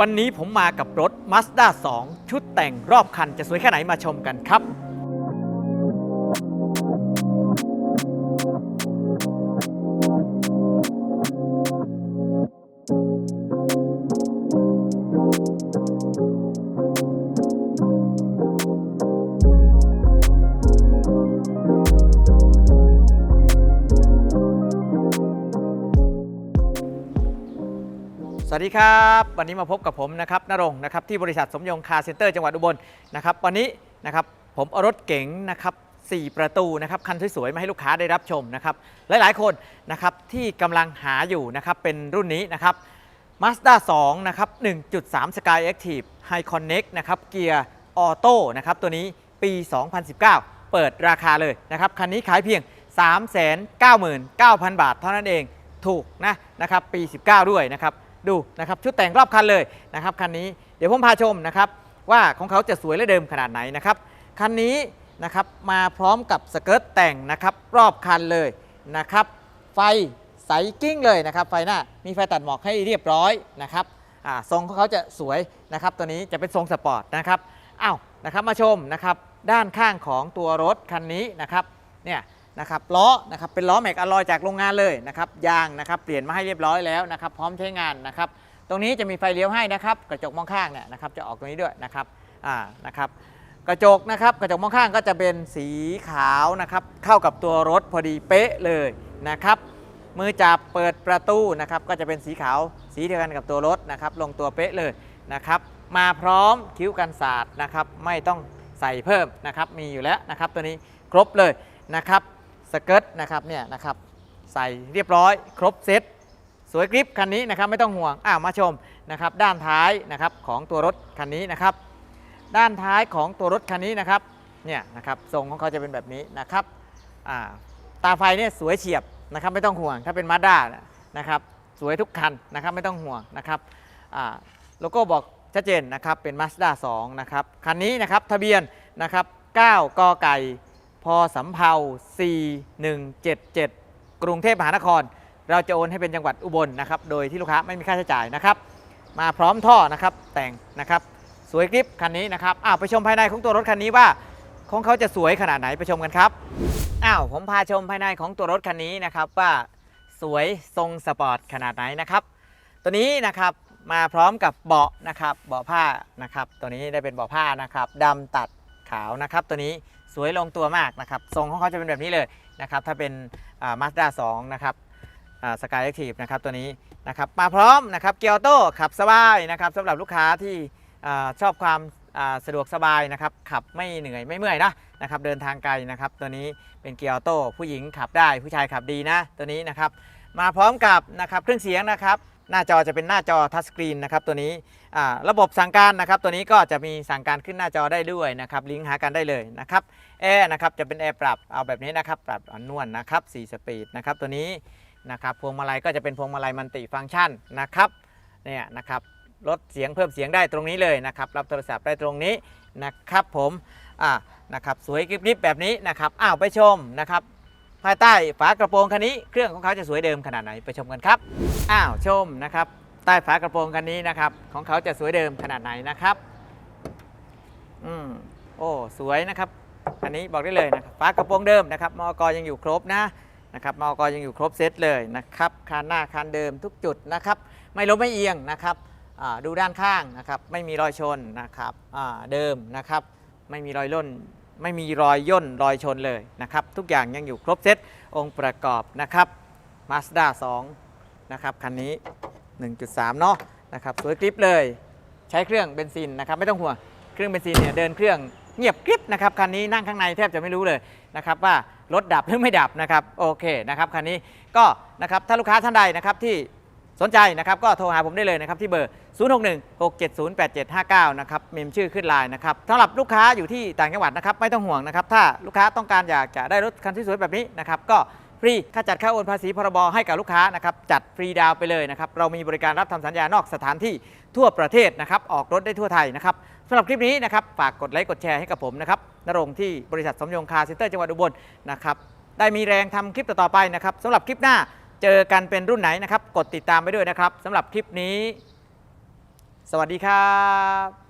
วันนี้ผมมากับรถ Mazda 2 ชุดแต่งรอบคันจะสวยแค่ไหนมาชมกันครับ สวัสดีครับ วันนี้มาพบกับผมนะครับนรงนะครับที่บริษัทสมยงคาร์เซ็นเตอร์จังหวัดอุบลนะครับวันนี้นะครับผมเอารถเก๋งนะครับ4ประตูนะครับคันสวยๆมาให้ลูกค้าได้รับชมนะครับหลายๆคนนะครับที่กำลังหาอยู่นะครับเป็นรุ่นนี้นะครับ Mazda 2นะครับ1.3 Sky Active High Connect นะครับเกียร์ออโต้นะครับตัวนี้ปี 2019 เปิดราคาเลยนะครับคันนี้ขายเพียง 399,000 บาทเท่านั้นเองถูกนะนะครับปี 19 ด้วยนะครับ ดูนะครับชุดแต่งรอบคันเลยนะครับคันนี้เดี๋ยวผมพาชมนะครับว่าของเขาจะสวยและเดิมขนาดไหนนะครับคันนี้นะครับมาพร้อมกับสเกิร์ตแต่งนะครับรอบคันเลยนะครับไฟใสกิ้งเลยนะครับไฟหน้ามีไฟตัดหมอกให้เรียบร้อยนะครับทรงของเขาจะสวยนะครับตัวนี้จะเป็นทรงสปอร์ตนะครับอ้าวนะครับมาชมนะครับด้านข้างของตัวรถคันนี้นะครับเนี่ย นะครับล้อนะครับเป็นล้อแม็กอลลอยจากโรงงานเลยนะครับยางนะครับเปลี่ยนมาให้เรียบร้อยแล้วนะครับพร้อมใช้งานนะครับตรงนี้จะมีไฟเลี้ยวให้นะครับกระจกมองข้างเนี่ยนะครับจะออกตรงนี้ด้วยนะครับอ่านะครับกระจกนะครับกระจกมองข้างก็จะเป็นสีขาวนะครับเข้ากับตัวรถพอดีเป๊ะเลยนะครับมือจับเปิดประตูนะครับก็จะเป็นสีขาวสีเดียวกันกับตัวรถนะครับลงตัวเป๊ะเลยนะครับมาพร้อมคิ้วกันศาสตร์นะครับไม่ต้องใส่เพิ่มนะครับมีอยู่แล้วนะครับตัวนี้ครบเลยนะครับ สเกิร์ตนะครับเนี่ยนะครับใส่เรียบร้อย ครบเซ็ตสวยกริปคันนี้นะครับไม่ต้องห่วงอ้าวมาชมนะครับด้านท้ายนะครับของตัวรถคันนี้นะครับ ด้านท้ายของตัวรถคันนี้นะครับเนี่ยนะครับทรงของเขาจะเป็นแบบนี้นะครับอ่าตาไฟเนี่ยสวยเฉียบนะครับไม่ต้องห่วงถ้าเป็นมาด้านะครับสวยทุกคันนะครับไม่ต้องห่วงนะครับอ่าโลโก้บอกชัดเจนนะครับเป็น Mazda 2นะครับคันนี้นะครับทะเบียนนะครับ9กไก่ พสำเภา4177 กรุงเทพมหานคร เราจะโอนให้เป็นจังหวัดอุบลนะครับ โดยที่ลูกค้าไม่มีค่าใช้จ่ายนะครับ มาพร้อมท่อนะครับ แต่งนะครับ สวยกริปคันนี้นะครับอ้าวไปชมภายในของตัวรถคันนี้ว่าของเขาจะสวยขนาดไหนไปชมกันครับอ้าวผมพาชมภายในของตัวรถคันนี้นะครับว่าสวยทรงสปอร์ตขนาดไหนนะครับ ตัวนี้นะครับมาพร้อมกับเบาะนะครับเบาะผ้านะครับ ตัวนี้ได้เป็นเบาะผ้านะครับดำตัดขาวนะครับ ตัวนี้ สวยลงตัวมากนะครับทรงของเขาจะเป็นแบบนี้เลยนะครับถ้าเป็นมาสด้า2นะครับสกายแอคทีฟนะครับตัวนี้นะครับมาพร้อมนะครับเกียร์ออโต้ขับสบายนะครับสำหรับลูกค้าที่ชอบความสะดวกสบายนะครับขับไม่เหนื่อยไม่เมื่อยนะนะครับเดินทางไกลนะครับตัวนี้เป็นเกียร์ออโต้ผู้หญิงขับได้ผู้ชายขับดีนะตัวนี้นะครับมาพร้อมกับนะครับเครื่องเสียงนะครับ หน้าจอจะเป็นหน้าจอทัชสกรีนนะครับตัวนี้ระบบสั่งการนะครับตัวนี้ก็จะมีสั่งการขึ้นหน้าจอได้ด้วยนะครับลิงก์หากันได้เลยนะครับแอร์นะครับจะเป็นแอร์ปรับเอาแบบนี้นะครับปรับอ่อนนวลนะครับ4สปีดนะครับตัวนี้นะครับพวงมาลัยก็จะเป็นพวงมาลัยมัลติฟังก์ชันนะครับเนี่ยนะครับลดเสียงเพิ่มเสียงได้ตรงนี้เลยนะครับรับโทรศัพท์ได้ตรงนี้นะครับผมอ่านะครับสวยกริบๆแบบนี้นะครับอ้าวไปชมนะครับ ภายใต้ฝากระโปรงคันนี้ เครื่องของเขาจะสวยเดิมขนาดไหนไปชมกันครับ อ้าวชมนะครับใต้ฝากระโปรงคันนี้นะครับของเขาจะสวยเดิมขนาดไหนนะครับอืมโอ้สวยนะครับอันนี้บอกได้เลยนะครับฝากระโปรงเดิมนะครับมอกยังอยู่ครบนะนะครับมอกยังอยู่ครบเซตเลยนะครับคานหน้าคานเดิมทุกจุดนะครับ ไม่ล้มไม่เอียงนะครับดูด้านข้างนะครับไม่มีรอยชนนะครับเดิมนะครับ ไม่มีรอยล่น ไม่มีรอยย่นรอยชนเลยนะครับ ทุกอย่างยังอยู่ครบเซตองค์ประกอบนะครับ Mazda 2 นะครับ คันนี้ 1.3 เนาะนะครับสวยกริปเลยใช้เครื่องเบนซินนะครับ ไม่ต้องห่วงเครื่องเบนซินเนี่ยเดินเครื่องเงียบกริบนะครับคันนี้นั่งข้างในแทบจะไม่รู้เลยนะครับว่ารถดับหรือไม่ดับนะครับโอเคนะครับคันนี้ก็นะครับถ้าลูกค้าท่านใดนะครับที่ สนใจนะครับก็โทรหาผมได้เลยนะครับที่เบอร์ 0616708759 นะครับเมมชื่อขึ้นไลน์นะครับสำหรับลูกค้าอยู่ที่ต่างจังหวัดนะครับไม่ต้องห่วงนะครับถ้าลูกค้าต้องการอยากจะได้รถคันที่สวยแบบนี้นะครับก็ฟรีค่าจัดค่าโอนภาษีพรบให้กับลูกค้านะครับจัดฟรีดาวไปเลยนะครับเรามีบริการรับทำสัญญานอกสถานที่ทั่วประเทศนะครับออกรถได้ทั่วไทยนะครับสำหรับคลิปนี้นะครับฝากกดไลค์กดแชร์ให้กับผมนะครับนรงที่บริษัทสมยงคาร์เซ็นเตอร์จังหวัดอุบลนะครับได้มีแรงทำคลิปต่อๆไปนะครับสำหรับคลิปหน้า เจอกันเป็นรุ่นไหนนะครับ กดติดตามไปด้วยนะครับสำหรับคลิปนี้ สวัสดีครับ